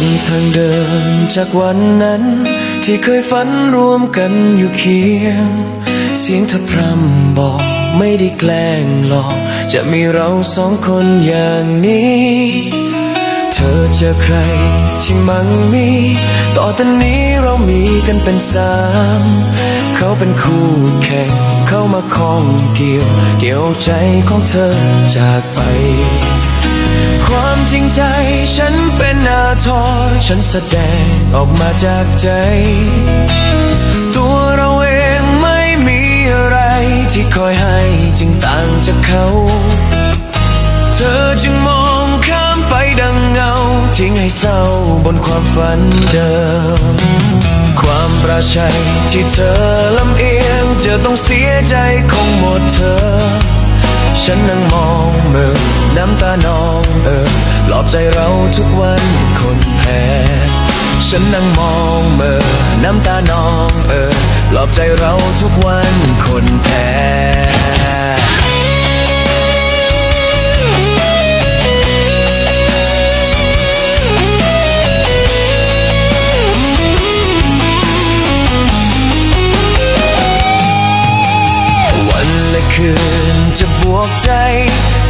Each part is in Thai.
นทางเดินจากวันนั้น ที่เคยฝันรวมกันอยู่เคียง เสียงเธอพรำบอกไม่ได้แกล้งหลอก จะมีเราสองคนอย่างนี้ เธอเจอใครที่มั่งมี ต่อตอนนี้เรามีกันเป็นสามเขาเป็นคู่แข่งเข้ามาคล้องเกี่ยว เกี่ยวใจของเธอจากไป ความจริงใจ ฉันเป็นอาทรฉันแสดงออกมาจากใจ ตัวเราเองไม่มีอะไรที่คอยให้จึงต่างจากเขา เธอจึงมองข้ามไปดังเงา ทิ้งให้เศร้าบนความฝันเดิม ความประชัยที่เธอลำเอียงจะต้องเสียใจคงหมดเธอ ฉันนั่งมองมือ ใจเราทุกวันคนแพ้ ฉันนั่งมองเมื่อน้ำตานองเออหลอบใจเราทุกวันคนแพ้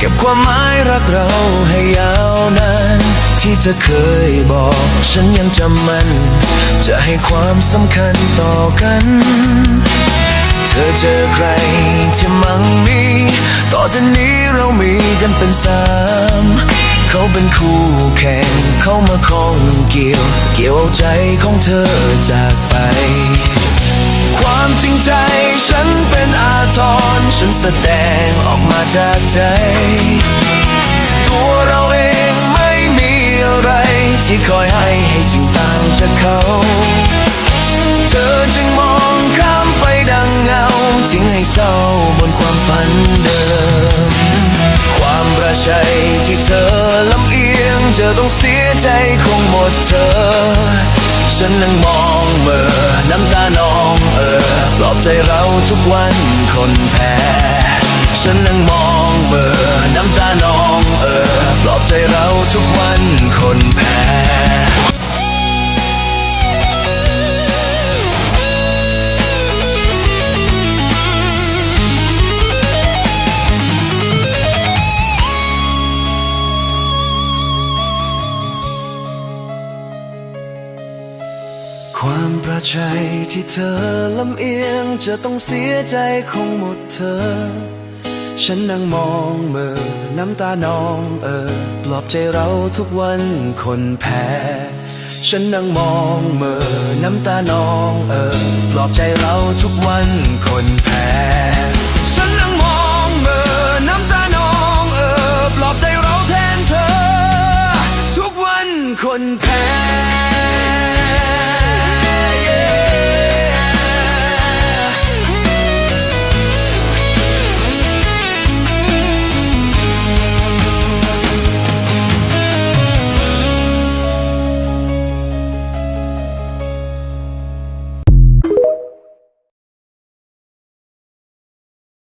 ก็บความหมายรักเราให้ยาวนานที่เธอเคยบอกฉันยังจำมัน จะให้ความสำคัญต่อกัน เธอเจอใครที่มั่งมี ต่อจากนี้เรามีกันเป็นสามเขาเป็นคู่แข่ง เขามาคล้องเกี่ยว เกี่ยวเอาใจของเธอจาก ความจริงใจ ฉันเป็นอาทรฉันแสดงออกมาจากใจ ตัวเราเองไม่มีอะไร ที่คอยให้ให้จึงต่างจากเขา เธอจึงมองข้ามไปดังเงาทิ้งให้เศร้าบนความฝันเดิม ความประชัยที่เธอลำเอียงจะต้องเสียใจคงหมดเธอ ฉันนั่งมอง องเมื่อน้ำตานองเออปลอบใจเราทุกวันคนแพ้ฉันนั่งมองเมื่อน้ำตานองเออปลอบใจเราทุกวันคนแพ้ ความประชัยที่เธอลำเอียงจะต้องเสียใจคงหมดเธอ ฉันนั่งมองเมื่อน้ำตานองเออปลอบใจเราทุกวันคนแพ้ ฉันนั่งมองเมื่อน้ำตานองเออปลอบใจเราทุกวันคนแพ้